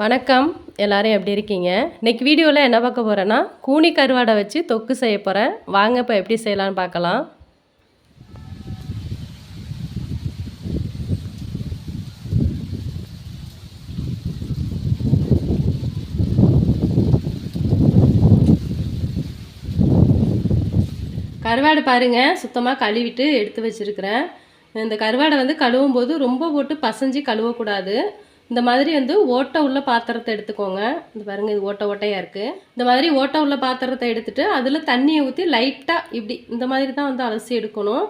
வணக்கம். எல்லாரும் எப்படி இருக்கீங்க? இன்னைக்கு வீடியோவில் என்ன பார்க்க போகிறேன்னா கூனி கருவாடை வச்சு தொக்கு செய்ய போகிறேன் வாங்க இப்போ எப்படி செய்யலான்னு பார்க்கலாம். கருவாடு பாருங்கள் சுத்தமாக கழுவிட்டு எடுத்து வச்சிருக்கிறேன். இந்த கருவாடை வந்து கழுவும் போது ரொம்ப போட்டு பசைஞ்சு கழுவக்கூடாது. இந்த மாதிரி வந்து ஓட்டை உள்ள பாத்திரத்தை எடுத்துக்கோங்க. இந்த பாருங்க இது ஓட்டை ஓட்டையாக இருக்குது இந்த மாதிரி ஓட்டை உள்ள பாத்திரத்தை எடுத்துட்டு அதில் தண்ணியை ஊற்றி லைட்டாக இப்படி இந்த மாதிரி தான் வந்து அலசி எடுக்கணும்.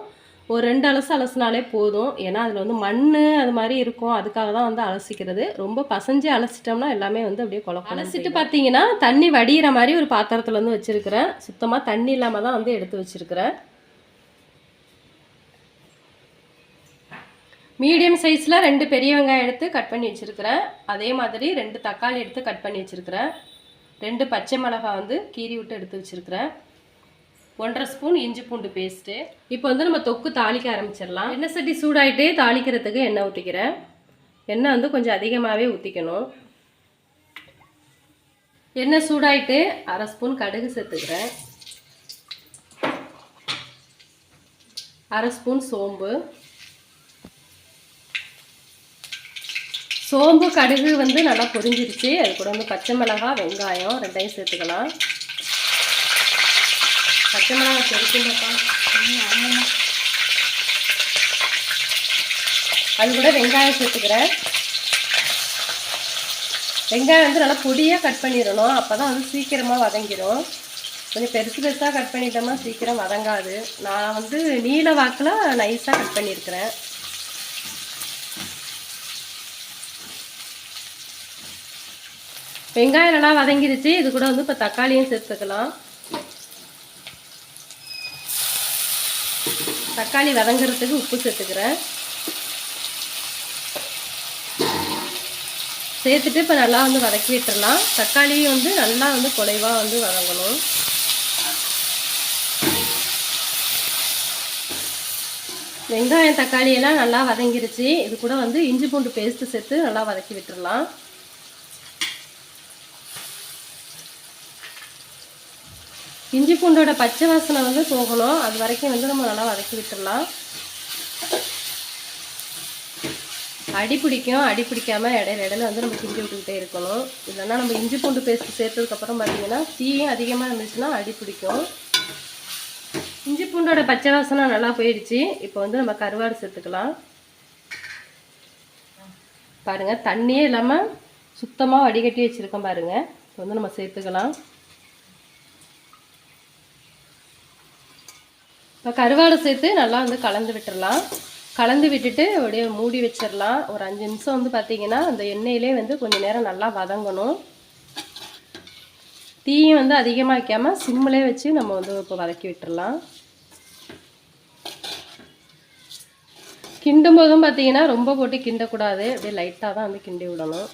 ஒரு ரெண்டு அலசு அலசினாலே போதும். ஏன்னா அதில் வந்து மண் அது மாதிரி இருக்கும். அதுக்காக தான் வந்து அலசிக்கிறது. ரொம்ப பசஞ்சு அலசிட்டோம்னா எல்லாமே வந்து அப்படியே குழப்பம் அலசிட்டு பார்த்தீங்கன்னா தண்ணி வடிகிற மாதிரி ஒரு பாத்திரத்தில் வந்து வச்சுருக்கிறேன். சுத்தமாக தண்ணி இல்லாமல் தான் வந்து எடுத்து வச்சுருக்கிறேன். மீடியம் சைஸில் ரெண்டு பெரிய வெங்காயம் எடுத்து கட் பண்ணி வச்சுருக்கிறேன். அதே மாதிரி ரெண்டு தக்காளி எடுத்து கட் பண்ணி வச்சுருக்கிறேன். ரெண்டு பச்சை மிளகாய் வந்து கீறி விட்டு எடுத்து வச்சுருக்கிறேன். ஒன்றரை ஸ்பூன் இஞ்சி பூண்டு பேஸ்ட்டு இப்போ வந்து நம்ம தொக்கு தாளிக்க ஆரம்பிச்சிடலாம். எண்ணெய் சட்டி சூடாகிட்டே தாளிக்கிறதுக்கு எண்ணெய் ஊற்றிக்கிறேன் எண்ணெய் வந்து கொஞ்சம் அதிகமாகவே ஊற்றிக்கணும் எண்ணெய் சூடாயிட்டு அரை ஸ்பூன் கடுகு சேர்த்துக்கிறேன். அரை ஸ்பூன் சோம்பு. சோம்பு கடுகு வந்து நல்லா பொரிஞ்சிருச்சு. அது கூட வந்து பச்சை மிளகாய் வெங்காயம் ரெண்டையும் சேர்த்துக்கலாம். பச்சை மிளகாய் பொரிச்சுங்கப்பா அது கூட வெங்காயம் சேர்த்துக்கிறேன். வெங்காயம் வந்து நல்லா பொடியாக கட் பண்ணிடணும். அப்போ தான் வந்து சீக்கிரமாக வதங்கிடும் கொஞ்சம் பெருசு பெருசாக கட் பண்ணிட்டோம்னா சீக்கிரம் வதங்காது. நான் வந்து நீல வாக்கில் நைஸாக கட் பண்ணியிருக்கிறேன் வெங்காயம் நல்லா வதங்கிருச்சு. இது கூட வந்து இப்போ தக்காளியும் சேர்த்துக்கலாம். தக்காளி வதங்குறதுக்கு உப்பு சேர்த்துக்கிறேன். சேர்த்துட்டு இப்போ நல்லா வந்து வதக்கி விட்டுடலாம் தக்காளியும் வந்து நல்லா வந்து குறைவாக வந்து வதங்கணும். வெங்காயம் தக்காளி எல்லாம் நல்லா வதங்கிருச்சு. இது கூட வந்து இஞ்சி பூண்டு பேஸ்ட்டு சேர்த்து நல்லா வதக்கி விட்டுடலாம் இஞ்சி பூண்டோட பச்சை வாசனை வந்து போகணும். அது வரைக்கும் வந்து நம்ம நல்லா வதக்கி விட்டுடலாம் அடி பிடிக்கும். அடி பிடிக்காம இடையில இடையில வந்து நம்ம கிண்டி விட்டுக்கிட்டே இருக்கணும். இல்லைன்னா நம்ம இஞ்சி பூண்டு பேஸ்ட் சேர்த்ததுக்கப்புறம் பார்த்தீங்கன்னா தீயும் அதிகமாக இருந்துச்சுன்னா அடி பிடிக்கும். இஞ்சி பூண்டோட பச்சை வாசனை நல்லா போயிடுச்சு. இப்போ வந்து நம்ம கருவாடு சேர்த்துக்கலாம். பாருங்கள் தண்ணியே இல்லாமல் சுத்தமாக வடிகட்டி வச்சுருக்கோம் பாருங்கள் இப்போ வந்து நம்ம சேர்த்துக்கலாம். இப்போ கருவாடை சேர்த்து நல்லா வந்து கலந்து விட்டுடலாம் கலந்து விட்டுட்டு அப்படியே மூடி வச்சிடலாம் ஒரு அஞ்சு நிமிஷம் வந்து பார்த்தீங்கன்னா அந்த எண்ணெயிலே வந்து கொஞ்சம் நேரம் நல்லா வதங்கணும். தீயும் வந்து அதிகமாக வைக்காமல் சிம்மிலே வச்சு நம்ம வந்து இப்போ வதக்கி விட்டுடலாம் கிண்டும் போதும் பார்த்தீங்கன்னா ரொம்ப போட்டு கிண்டக்கூடாது. அப்படியே லைட்டாக தான் வந்து கிண்டி விடணும்.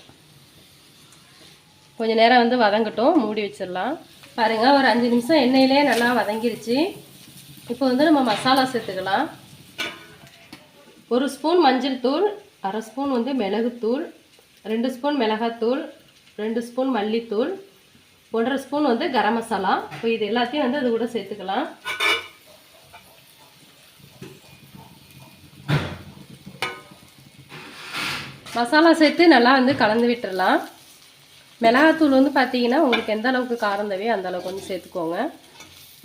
கொஞ்சம் நேரம் வந்து வதங்கட்டும். மூடி வச்சிடலாம் பாருங்கள் ஒரு அஞ்சு நிமிஷம் எண்ணெயிலே நல்லா வதங்கிருச்சு. இப்போ வந்து நம்ம மசாலா சேர்த்துக்கலாம். ஒரு ஸ்பூன் மஞ்சள் தூள் அரை ஸ்பூன் வந்து மிளகுத்தூள் ரெண்டு ஸ்பூன் மிளகாத்தூள் ரெண்டு ஸ்பூன் மல்லித்தூள் ஒன்றரை ஸ்பூன் வந்து கரம் மசாலா. இப்போ இது எல்லாத்தையும் வந்து அது கூட சேர்த்துக்கலாம். மசாலா சேர்த்து நல்லா வந்து கலந்து விட்டுறலாம். மிளகாத்தூள் வந்து பார்த்தீங்கன்னா உங்களுக்கு எந்த அளவுக்கு காரம் தேவையோ அந்த அளவுக்கு வந்து சேர்த்துக்கோங்க.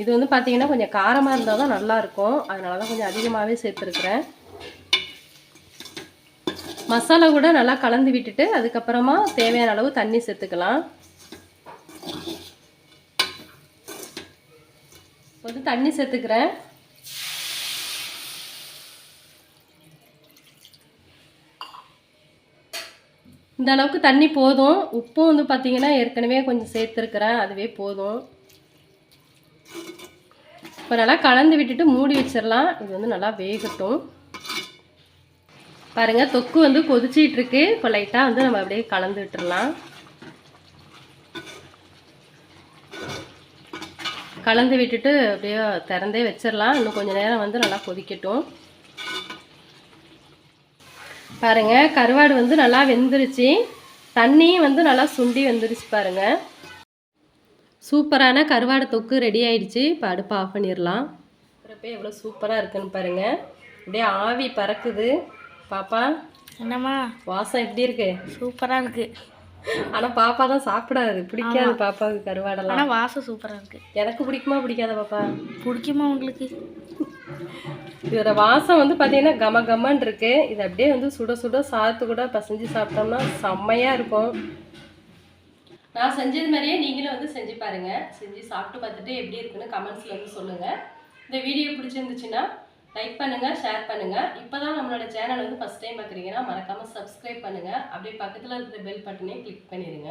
இது வந்து பார்த்தீங்கன்னா கொஞ்சம் காரமாக இருந்தால் தான் நல்லாயிருக்கும். அதனால தான் கொஞ்சம் அதிகமாகவே சேர்த்துருக்குறேன். மசாலா கூட நல்லா கலந்து விட்டுட்டு அதுக்கப்புறமா தேவையான அளவு தண்ணி சேர்த்துக்கலாம். வந்து தண்ணி சேர்த்துக்கிறேன். இந்த அளவுக்கு தண்ணி போதும். உப்பும் வந்து பார்த்தீங்கன்னா ஏற்கனவே கொஞ்சம் சேர்த்துருக்குறேன். அதுவே போதும். இப்போ நல்லா கலந்து விட்டுட்டு மூடி வச்சிடலாம். இது வந்து நல்லா வேகட்டும். பாருங்கள் தொக்கு வந்து கொதிச்சிகிட்ருக்கு இப்போ லைட்டாக வந்து நம்ம அப்படியே கலந்து விட்டுடலாம் கலந்து விட்டுட்டு அப்படியே திறந்தே வச்சிடலாம். இன்னும் கொஞ்சம் நேரம் வந்து நல்லா கொதிக்கட்டும். பாருங்க கருவாடு வந்து நல்லா வெந்துருச்சு. தண்ணியும் வந்து நல்லா சுண்டி வெந்துருச்சு பாருங்கள் சூப்பரான கருவாடு தொக்கு ரெடி ஆயிடுச்சு. இப்போ அடுப்பை ஆஃப் பண்ணிடலாம். இருக்கிறப்ப எவ்வளோ சூப்பராக இருக்குன்னு பாருங்க. அப்படியே ஆவி பறக்குது. பாப்பா என்னம்மா? வாசம் எப்படி இருக்கு? சூப்பராக இருக்கு. ஆனால் பாப்பா தான் சாப்பிடாது. பிடிக்காது பாப்பாவுக்கு கருவாடெல்லாம். ஆனால் வாசம் சூப்பராக இருக்கு. எனக்கு பிடிக்குமா பிடிக்காத பாப்பா? பிடிக்குமா உங்களுக்கு? இதோட வாசம் வந்து பார்த்தீங்கன்னா கம கமன்னு இருக்கு. இது அப்படியே வந்து சுட சுட சாதத்து கூட பசஞ்சு சாப்பிட்டோம்னா செம்மையா இருக்கும். நான் செஞ்சது மாதிரியே நீங்களும் வந்து செஞ்சு பாருங்கள் செஞ்சு சாப்பிட்டு பார்த்துட்டு எப்படி இருக்குன்னு கமெண்ட்ஸில் வந்து சொல்லுங்கள் இந்த வீடியோ பிடிச்சிருந்துச்சுன்னா லைக் பண்ணுங்கள் ஷேர் பண்ணுங்கள் இப்போ தான் நம்மளோட சேனல் வந்து ஃபஸ்ட் டைம் பார்க்குறீங்கன்னா மறக்காமல் சப்ஸ்கிரைப் பண்ணுங்கள் அப்படியே பக்கத்தில் இருக்கிற பெல் பட்டனே கிளிக் பண்ணிடுங்க